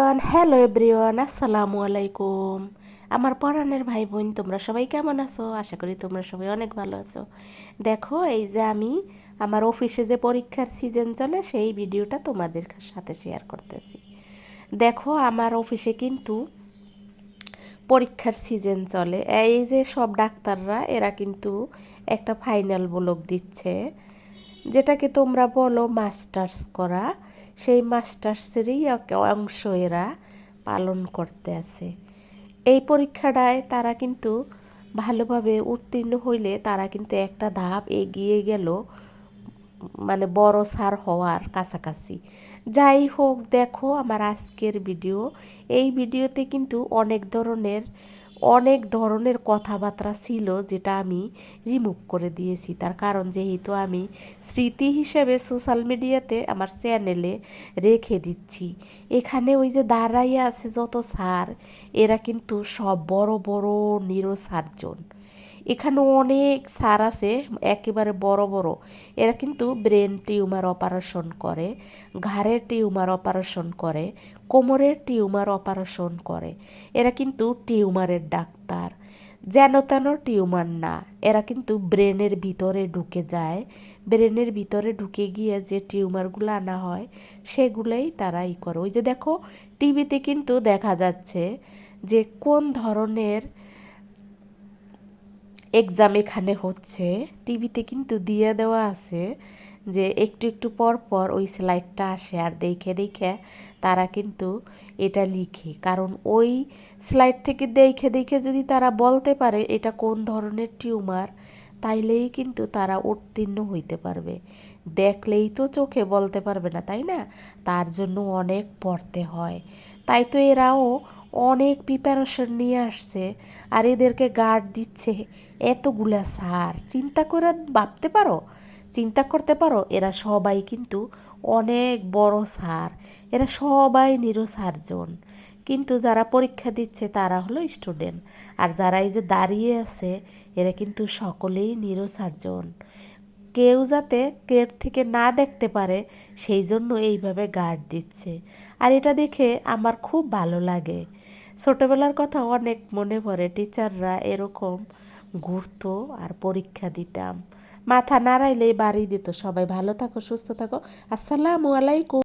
Hello everyone, আসসালামু আলাইকুম। আমার পরাণের ভাই বোন তোমরা সবাই কেমন আছো? আশা করি তোমরা সবাই অনেক ভালো আছো। দেখো, এই যে আমি আমার অফিসে যে পরীক্ষার সিজন চলে, সেই ভিডিওটা তোমাদের সাথে শেয়ার করতেছি। দেখো, আমার অফিসে কিন্তু পরীক্ষার সিজন চলে। এই যে সব ডাক্তাররা, এরা কিন্তু একটা ফাইনাল ব্লক দিচ্ছে। যেটাকে তোমরা বলো মাস্টার্স করা। সেই মাস্টার্সেরই অংশ এরা পালন করতে আছে। এই পরীক্ষাটায় তারা কিন্তু ভালোভাবে উত্তীর্ণ হইলে তারা কিন্তু একটা ধাপ এগিয়ে গেল মানে বড় সার হওয়ার কাছাকাছি। যাই হোক, দেখো আমার আজকের ভিডিও। এই ভিডিওতে কিন্তু অনেক ধরনের অনেক ধরনের কথাবার্তা ছিল যেটা আমি রিমুভ করে দিয়েছি। তার কারণ যেহেতু আমি স্মৃতি হিসেবে সোশ্যাল মিডিয়াতে আমার চ্যানেলে রেখে দিচ্ছি। এখানে ওই যে দাঁড়াইয়া আছে যত সার এরা কিন্তু সব বড় বড় নিরো সার্জন এখানে অনেক সার আছে, একেবারে বড় বড়। এরা কিন্তু ব্রেন টিউমার অপারেশন করে, ঘাড়ের টিউমার অপারেশন করে, কোমরের টিউমার অপারেশন করে। এরা কিন্তু টিউমারের ডাক্তার। যেন তেন টিউমার না, এরা কিন্তু ব্রেনের ভিতরে ঢুকে যায়। ব্রেনের ভিতরে ঢুকে গিয়ে যে টিউমারগুলো আনা হয়, সেগুলোই তারা ই করে। ওই যে দেখো, টিভিতে কিন্তু দেখা যাচ্ছে যে কোন ধরনের এক্সাম এখানে হচ্ছে। টিভিতে কিন্তু দিয়ে দেওয়া আছে যে একটু একটু পর পর ওই স্লাইডটা আসে আর দেখে দেখে তারা কিন্তু এটা লিখে। কারণ ওই স্লাইড থেকে দেখে দেখে যদি তারা বলতে পারে এটা কোন ধরনের টিউমার, তাইলেই কিন্তু তারা উত্তীর্ণ হইতে পারবে। দেখলেই তো চোখে বলতে পারবে না, তাই না? তার জন্য অনেক পড়তে হয়। তাই তো এরাও অনেক প্রিপারেশন নিয়ে আসছে আর এদেরকে গার্ড দিচ্ছে এতগুলা সার চিন্তা করে ভাবতে পারো? চিন্তা করতে পারো, এরা সবাই কিন্তু অনেক বড় সার এরা সবাই নিরো সার্জন কিন্তু যারা পরীক্ষা দিচ্ছে, তারা হলো স্টুডেন্ট আর যারা এই যে দাঁড়িয়ে আছে, এরা কিন্তু সকলেই নিরো সার্জন কেউ যাতে কেট থেকে না দেখতে পারে, সেই জন্য এইভাবে গার্ড দিচ্ছে। আর এটা দেখে আমার খুব ভালো লাগে। ছোটোবেলার কথা অনেক মনে পড়ে। টিচাররা এরকম ঘুরতো আর পরীক্ষা দিতাম। মাথা নাড়াইলেই বাড়ি দিত। সবাই ভালো থাকো, সুস্থ থাকো। আসসালামু আলাইকুম।